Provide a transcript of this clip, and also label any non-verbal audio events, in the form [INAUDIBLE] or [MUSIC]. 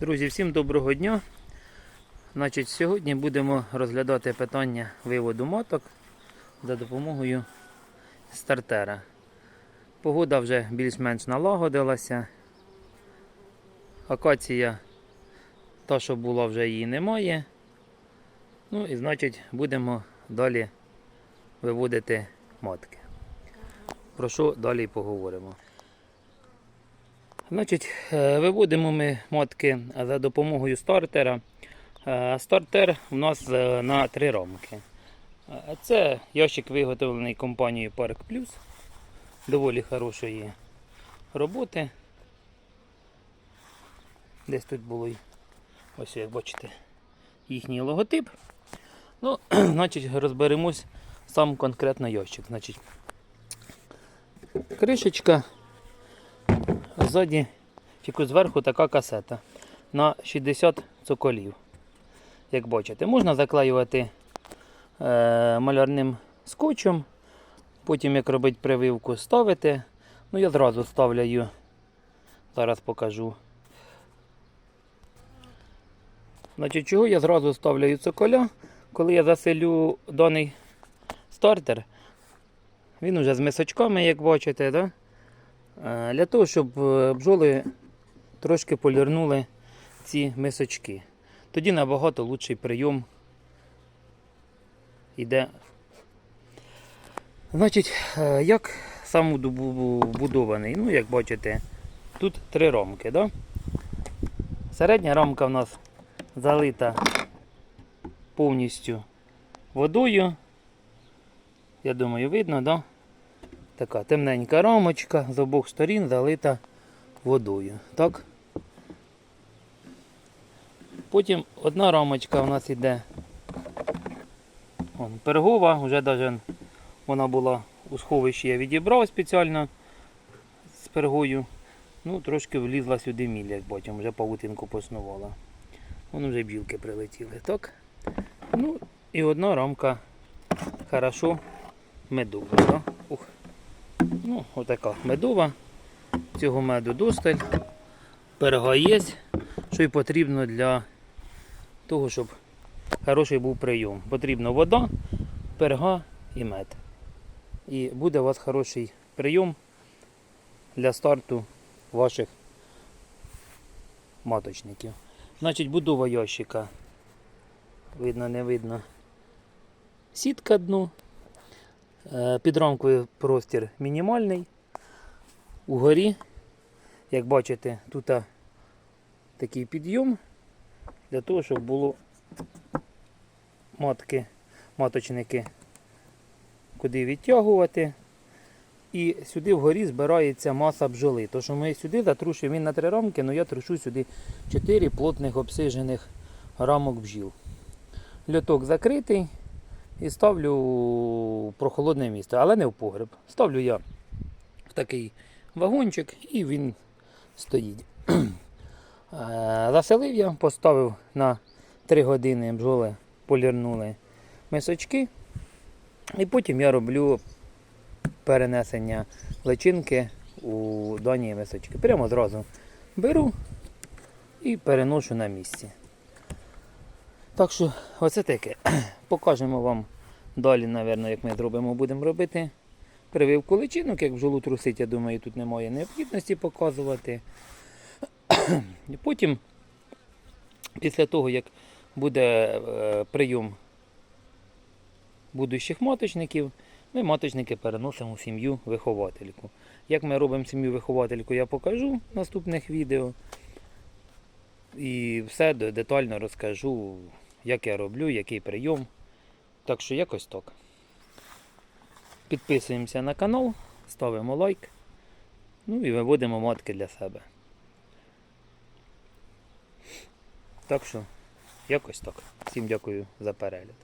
Друзі, всім доброго дня. Значить, сьогодні будемо розглядати питання виводу маток за допомогою стартера. Погода вже більш-менш налагодилася. Акація, та, що була, вже її немає. Ну і значить будемо далі виводити матки. Про що далі поговоримо. Значить, е, виводимо ми матки за допомогою стартера. Е, Стартер у нас е, на три рамки. Е, Це ящик виготовлений компанією Park Plus. Доволі хорошої роботи. Десь тут було ось як бачите їхній логотип. Ну, [CLEARS THROAT] значить, розберемось сам конкретно ящик. Значить, кришечка Ззаді тільки зверху така касета на 60 цоколів. Як бачите, можна заклеювати е, малярним скотчем. Потім, як робити прививку, ставити. Ну, я зразу ставляю, зараз покажу. Значить, чого я зразу ставляю цоколя, коли я заселю даний стартер, він уже з мисочками, як бачите, да? Е, Для того, щоб е, бджоли трошки полірнули ці мисочки. Тоді набагато лучший прийом йде. Значить, е, як сам будований? Ну, як бачите, тут три рамки. Да? Середня рамка в нас залита повністю водою. Я думаю, видно, да? Така темненька рамочка з обох сторін залита водою. Так? Потім одна рамочка у нас йде вон, пергова, вже навіть вона була у сховищі, я відібрав спеціально з пергою. Ну, трошки влізла сюди міль, як потім вже павутинку поснувала. Вон вже бджілки прилетіли. Так? Ну, і одна рамка хорошо медова. Ух. Ну, отака медова. Цього меду досталь. Перга є, що й потрібно для того, щоб хороший був прийом. Потрібна вода, перга і мед. І буде у вас хороший прийом для старту ваших маточників. Значить, будова ящика. Видно, не видно. Сітка дну. Е, Підрамковий простір мінімальний. Угорі, як бачите, тут такий підйом для того, щоб було матки, маточники куди відтягувати. І сюди вгорі збирається маса бджоли. Що ми сюди затрушуємо він на три рамки, але я трушу сюди 4 плотних обсижених рамок бджіл. Льоток закритий і ставлю в прохолодне місце, але не в погреб. Ставлю я в такий вагончик і він стоїть. [CLEARS THROAT] Е, Заселив я, поставив на 3 години бджоли, полірнули мисочки. І потім я роблю перенесення личинки у дані мисочки. Прямо зразу беру і переношу на місці. Так що, оце таке. [CLEARS THROAT] Покажемо вам далі, напевно, як ми зробимо, будемо робити прививку личинок, як бджолу трусить, я думаю, тут немає необхідності показувати. [CLEARS THROAT] Потім, після того, як буде е, прийом будущих маточників, ми маточники переносимо в сім'ю виховательку. Як ми робимо сім'ю виховательку, я покажу в наступних відео. І все детально розкажу, як я роблю, який прийом. Так що якось так. Підписуємося на канал, ставимо лайк. Ну і виводимо матки для себе. Так що, якось так. Всім дякую за перегляд.